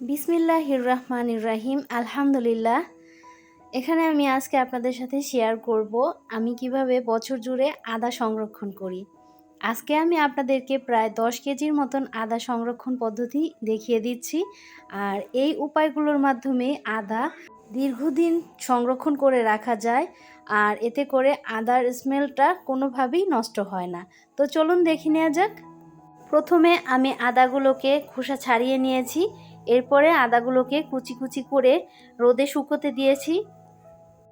বিসমিল্লাহির রহমান রাহিম আলহামদুলিল্লাহ। এখানে আমি আজকে আপনাদের সাথে শেয়ার করব আমি কীভাবে বছর জুড়ে আদা সংরক্ষণ করি। আজকে আমি আপনাদেরকে প্রায় দশ কেজির মতন আদা সংরক্ষণ পদ্ধতি দেখিয়ে দিচ্ছি। আর এই উপায়গুলোর মাধ্যমে আদা দীর্ঘদিন সংরক্ষণ করে রাখা যায় আর এতে করে আদার স্মেলটা কোনোভাবেই নষ্ট হয় না। তো চলুন দেখে নেওয়া যাক। প্রথমে আমি আদাগুলোকে খোসা ছাড়িয়ে নিয়েছি। এরপরে আদাগুলোকে কুচি কুচি করে রোদে শুকোতে দিয়েছি।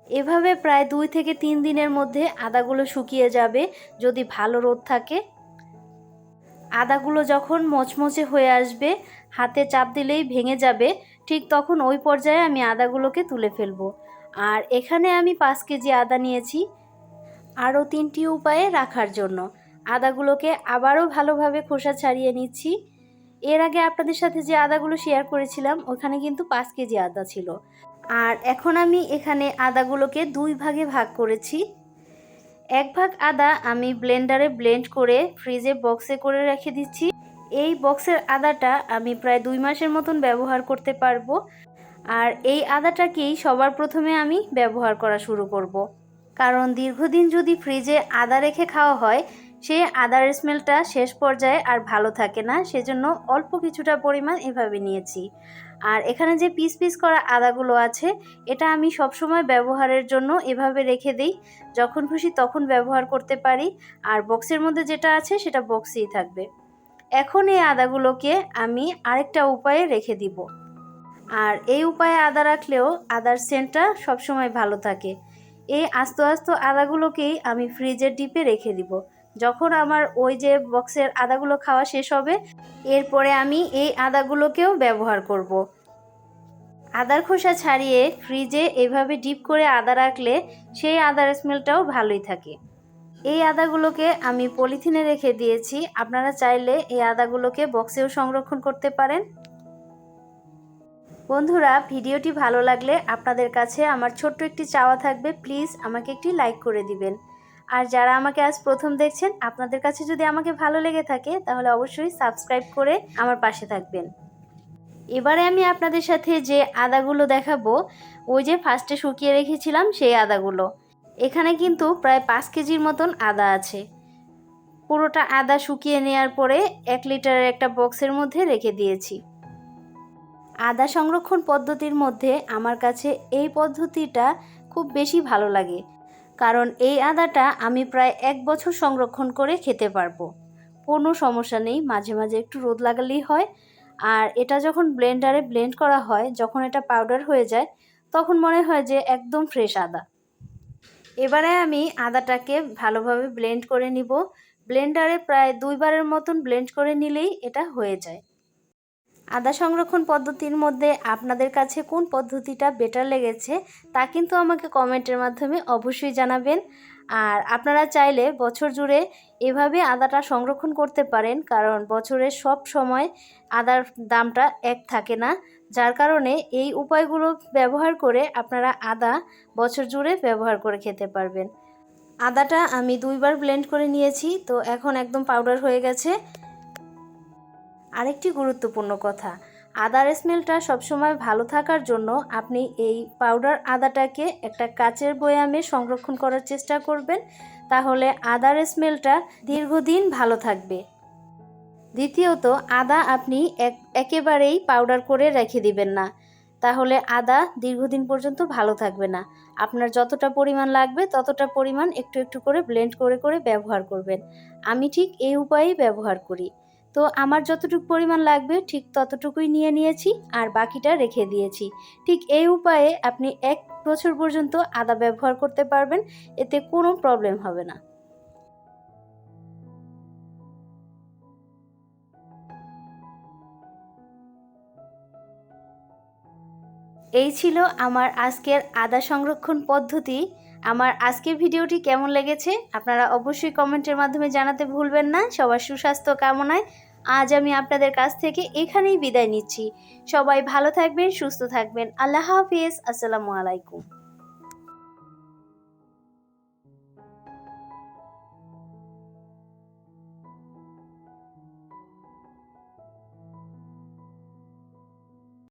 এভাবে প্রায় দুই থেকে তিন দিনের মধ্যে আদাগুলো শুকিয়ে যাবে যদি ভালো রোদ থাকে। আদাগুলো যখন মচমচে হয়ে আসবে, হাতে চাপ দিলেই ভেঙে যাবে, ঠিক তখন ওই পর্যায়ে আমি আদাগুলোকে তুলে ফেলব। আর এখানে আমি পাঁচ কেজি আদা নিয়েছি, আরও তিনটি উপায়ে রাখার জন্য। আদাগুলোকে আবারও ভালোভাবে খোসা ছাড়িয়ে নিচ্ছি। এর আগে আপনাদের সাথে যে আদাগুলো শেয়ার করেছিলাম, ওখানে কিন্তু পাঁচ কেজি আদা ছিল। আর এখন আমি এখানে আদাগুলোকে দুই ভাগে ভাগ করেছি। এক ভাগ আদা আমি ব্লেন্ডারে ব্লেন্ড করে ফ্রিজে বক্সে করে রেখে দিচ্ছি। এই বক্সের আদাটা আমি প্রায় দুই মাসের মতন ব্যবহার করতে পারব। আর এই আদাটাকেই সবার প্রথমে আমি ব্যবহার করা শুরু করব। কারণ দীর্ঘদিন যদি ফ্রিজে আদা রেখে খাওয়া হয় সে আদার স্মেলটা শেষ পর্যায়ে আর ভালো থাকে না, সেজন্য অল্প কিছুটা পরিমাণ এভাবে নিয়েছি। আর এখানে যে পিস পিস করা আদাগুলো আছে, এটা আমি সবসময় ব্যবহারের জন্য এভাবে রেখে দিই। যখন খুশি তখন ব্যবহার করতে পারি, আর বক্সের মধ্যে যেটা আছে সেটা বক্সেই থাকবে। এখন এই আদাগুলোকে আমি আরেকটা উপায়ে রেখে দিব। আর এই উপায়ে আদা রাখলেও আদার সেন্টটা সবসময় ভালো থাকে। এই আস্ত আস্ত আদাগুলোকেই আমি ফ্রিজের ডিপে রেখে দিব। যখন আমার ওই যে বক্সের আদাগুলো খাওয়া শেষ হবে, এরপরে আমি এই আদাগুলোকেও ব্যবহার করব। আদার খোসা ছাড়িয়ে ফ্রিজে এভাবে ডিপ করে আদা রাখলে সেই আদার স্মেলটাও ভালোই থাকে। এই আদাগুলোকে আমি পলিথিনে রেখে দিয়েছি। আপনারা চাইলে এই আদাগুলোকে বক্সেও সংরক্ষণ করতে পারেন। বন্ধুরা, ভিডিওটি ভালো লাগলে আপনাদের কাছে আমার ছোট্ট একটি চাওয়া থাকবে। প্লিজ আমাকে একটি লাইক করে দিবেন। আর যারা আমাকে আজ প্রথম দেখছেন, আপনাদের কাছে যদি আমাকে ভালো লেগে থাকে, তাহলে অবশ্যই সাবস্ক্রাইব করে আমার পাশে থাকবেন। এবারে আমি আপনাদের সাথে যে আদাগুলো দেখাবো, ওই যে ফার্স্টে শুকিয়ে রেখেছিলাম সেই আদাগুলো। এখানে কিন্তু প্রায় পাঁচ কেজির মতন আদা আছে। পুরোটা আদা শুকিয়ে নেওয়ার পরে এক লিটারের একটা বক্সের মধ্যে রেখে দিয়েছি। আদা সংরক্ষণ পদ্ধতির মধ্যে আমার কাছে এই পদ্ধতিটা খুব বেশি ভালো লাগে। কারণ এই আদাটা আমি প্রায় এক বছর সংরক্ষণ করে খেতে পারব। কোনো সমস্যা নেই, মাঝে মাঝে একটু রোদ লাগালেই হয়। আর এটা যখন ব্লেন্ডারে ব্লেন্ড করা হয়, যখন এটা পাউডার হয়ে যায়, তখন মনে হয় যে একদম ফ্রেশ আদা। এবারে আমি আদাটাকে ভালোভাবে ব্লেন্ড করে নিব। ব্লেন্ডারে প্রায় দুইবারের মতন ব্লেন্ড করে নিলেই এটা হয়ে যায়। আদা সংরক্ষণ পদ্ধতির মধ্যে আপনাদের কাছে কোন পদ্ধতিটা বেটার লেগেছে তা কিন্তু আমাকে কমেন্টের মাধ্যমে অবশ্যই জানাবেন। আর আপনারা চাইলে বছর জুড়ে এভাবে আদাটা সংরক্ষণ করতে পারেন, কারণ বছরের সব সময় আদার দামটা এক থাকে না। যার কারণে এই উপায়গুলো ব্যবহার করে আপনারা আদা বছর জুড়ে ব্যবহার করে খেতে পারবেন। আদাটা আমি দুইবার ব্লেন্ড করে নিয়েছি, তো এখন একদম পাউডার হয়ে গেছে। আরেকটি গুরুত্বপূর্ণ কথা, আদার স্মেলটা সবসময় ভালো থাকার জন্য আপনি এই পাউডার আদাটাকে একটা কাচের বয়ামে সংরক্ষণ করার চেষ্টা করবেন, তাহলে আদার স্মেলটা দীর্ঘদিন ভালো থাকবে। দ্বিতীয়ত, আদা আপনি এক, একেবারেই পাউডার করে রেখে দিবেন না, তাহলে আদা দীর্ঘদিন পর্যন্ত ভালো থাকবে না। আপনার যতটা পরিমাণ লাগবে, ততটা পরিমাণ একটু একটু করে ব্লেন্ড করে করে ব্যবহার করবেন। আমি ঠিক এই উপায়েই ব্যবহার করি। তো আমার যতটুকু পরিমাণ লাগবে ঠিক ততটুকুই নিয়ে নিয়েছি আর বাকিটা রেখে দিয়েছি। ঠিক এই উপায়ে আপনি এক বছর পর্যন্ত আদা ব্যবহার করতে পারবেন, এতে কোনো প্রবলেম হবে না। এই ছিল আমার আজকের আদা সংরক্ষণ পদ্ধতি। আমার আজকের ভিডিওটি কেমন লেগেছে আপনারা অবশ্যই কমেন্টের মাধ্যমে জানাতে ভুলবেন না। সবার সুস্বাস্থ্য কামনায় আজ আমি আপনাদের কাছ থেকে এখানেই বিদায় নিচ্ছি। সবাই ভালো থাকবেন, সুস্থ থাকবেন। আল্লাহ হাফিজ। আসসালামু আলাইকুম।